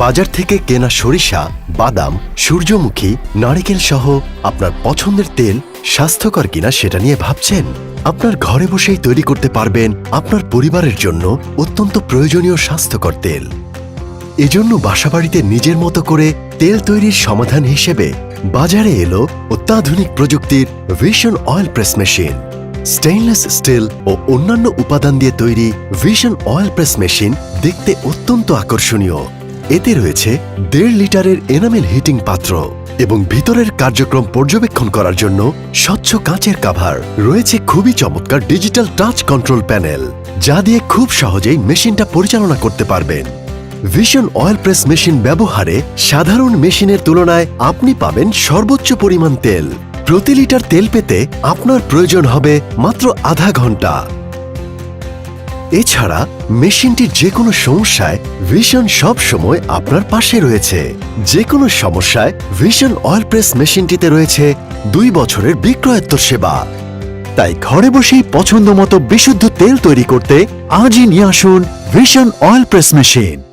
বাজার থেকে কেনা সরিষা, বাদাম, সূর্যমুখী, নারিকেল সহ আপনার পছন্দের তেল স্বাস্থ্যকর কিনা সেটা নিয়ে ভাবছেন? আপনার ঘরে বসেই তৈরি করতে পারবেন আপনার পরিবারের জন্য অত্যন্ত প্রয়োজনীয় স্বাস্থ্যকর তেল। এজন্য বাসাবাড়িতে নিজের মতো করে তেল তৈরির সমাধান হিসেবে বাজারে এলো অত্যাধুনিক প্রযুক্তির vision oil press machine. Stainless steel ও অন্যান্য উপাদান দিয়ে তৈরি ভিশন অয়েল প্রেস মেশিন দেখতে অত্যন্ত আকর্ষণীয়। এতে রয়েছে দেড় লিটারের এনামেল হিটিং পাত্র এবং ভিতরের কার্যক্রম পর্যবেক্ষণ করার জন্য স্বচ্ছ কাঁচের কাভার। রয়েছে খুবই চমৎকার ডিজিটাল টাচ কন্ট্রোল প্যানেল, যা দিয়ে খুব সহজেই মেশিনটা পরিচালনা করতে পারবেন। ভিশন অয়েল প্রেস মেশিন ব্যবহারে সাধারণ মেশিনের তুলনায় আপনি পাবেন সর্বোচ্চ পরিমাণ তেল। প্রতি লিটার তেল পেতে আপনার প্রয়োজন হবে মাত্র আধা ঘণ্টা। এছাড়া মেশিনটির যে কোনো সমস্যায় ভিশন সব সময় আপনার পাশে রয়েছে। যে কোনো সমস্যায় ভিশন অয়েল প্রেস মেশিনটিতে রয়েছে দুই বছরের বিক্রয়োত্তর সেবা। তাই ঘরে বসেই পছন্দ মতো বিশুদ্ধ তেল তৈরি করতে আজই নিয়ে আসুন ভিশন অয়েল প্রেস মেশিন।